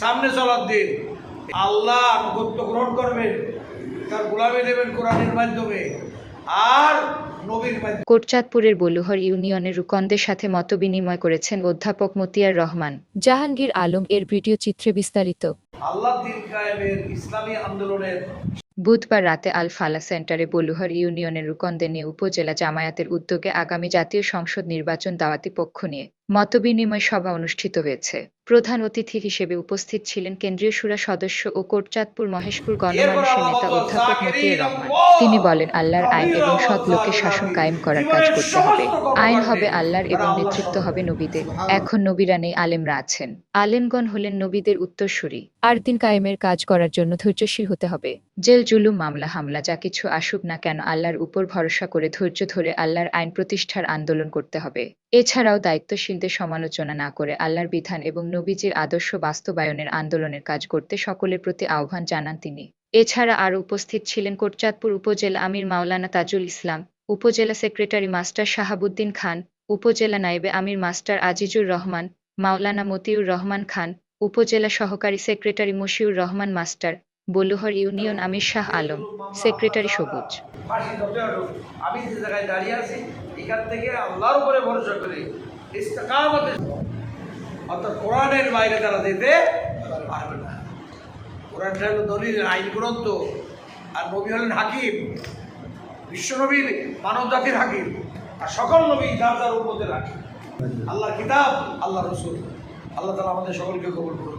সামনে চলার দিন। আল্লাহ আনুগত্য গ্রহণ করবেন তার গোলামি দেবেন কোরআনের মাধ্যমে আর কোটচাঁদপুরের বলুহর ইউনিয়নের রুকনদের সাথে মতবিনিময় করেছেন অধ্যাপক মতিয়ার রহমান। জাহাঙ্গীর আলম এর ভিডিও চিত্রে বিস্তারিত। আল্লাহ ইসলামী আন্দোলনের বুধবার রাতে আল ফালা সেন্টারে বলুহর ইউনিয়নের রুকনদের নিয়ে উপজেলা জামায়াতের উদ্যোগে আগামী জাতীয় সংসদ নির্বাচন দাওয়াতি পক্ষ নিয়ে মতবিনিময় সভা অনুষ্ঠিত হয়েছে। প্রধান অতিথি হিসেবে উপস্থিত ছিলেন কেন্দ্রীয় সুরা সদস্য ও কোটচাঁদপুর মহেশপুর গণমানুষের নেতা অধ্যাপক মতিয়ার রহমান। তিনি বলেন আল্লাহর আইন এবং সৎ লোকের শাসন কায়েম করার কাজ করতে হবে। আইন হবে আল্লাহর এবং নেতৃত্ব হবে নবীদের। এখন নবীরা নেই আলেমরা আছেন। আলেমগণ হলেন নবীদের উত্তরসূরি। আর দিন কায়েমের কাজ করার জন্য ধৈর্যশীল হতে হবে। জেল, জুলুম, মামলা, হামলা, যা কিছু আসুক না কেন আল্লাহর উপর ভরসা করে ধৈর্য ধরে আল্লাহর আইন প্রতিষ্ঠার আন্দোলন করতে হবে। এছাড়াও দায়িত্বশীলদের সমালোচনা না করে আল্লাহর বিধান এবং নবীজির আদর্শ বাস্তবায়নের আন্দোলনের কাজ করতে সকলের প্রতি আহ্বান জানান তিনি। এছাড়া আরও উপস্থিত ছিলেন কোটচাঁদপুর উপজেলা আমির মাওলানা তাজুল ইসলাম, উপজেলা সেক্রেটারি মাস্টার শাহাবুদ্দিন খান, উপজেলা নায়েবে আমির মাস্টার আজিজুর রহমান, মাওলানা মতিউর রহমান খান উপজেলা সহকারী secretary Moshiur Rahman master, Baluhar union আমির শাহ আলম, সেক্রেটারি সবুজ। আমি যে জায়গায় দাঁড়িয়ে আছি, এখান থেকে আল্লাহর উপরে ভরসা অর্থাৎ কোরআনের বাইরে তারা যেতে পারবে না। কোরআনটা হলো দলিল, আইন গ্রন্থ। আর নবী হলেন হাকিম মানব জাতির হাকিম। আর সকল নবী যার যার উপদের হাকিম। কিতাব আল্লাহ রসুল। আল্লাহ তালা আমাদের সকলকে কবুল করুন।